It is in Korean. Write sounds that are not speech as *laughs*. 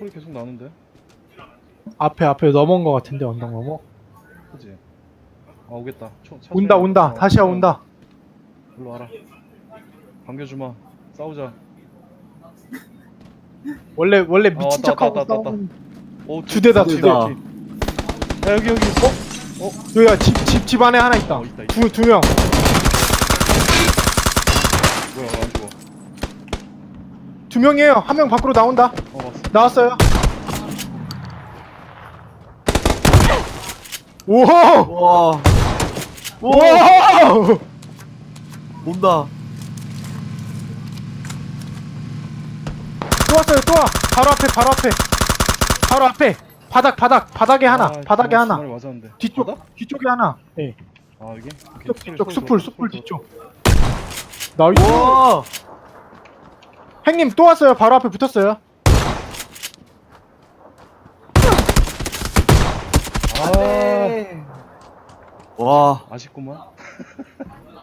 소리 계속 나는데? 앞에 앞에 넘어온 것 같은데 언덕 넘어. 그지? 아 오겠다. 초, 차 온다. 온다 어, 다시야 어, 온다. 일로 와라. 반겨주마. 싸우자. 원래 원래 아, 미친 왔다, 척하고 왔다, 왔다, 싸우는. 오 두 대다, 뒤, 두 뒤, 대다. 뒤. 야 여기 여기. 어? 여기야 집집 집 안에 하나 있다. 어, 있다, 있다. 두두 명. 뭐야 안 죽어. 두 명이에요. 한 명 밖으로 나온다. 어 왔어. 나왔어요. 우와! 와. 우와! 온다. 또 왔어요. 또 와. 바로 앞에 바로 앞에. 바로 앞에. 바닥 바닥 바닥에 하나. 아, 바닥에 두 하나. 맞았는데. 뒤쪽 바닥? 뒤쪽에 하나. 예. 아? 오케이, 뒤쪽 뒤쪽 들어, 숲풀 소리 뒤쪽. 나이스. 와. 행님 또 왔어요. 바로 앞에 붙었어요. 아 와. 아쉽구만. *laughs*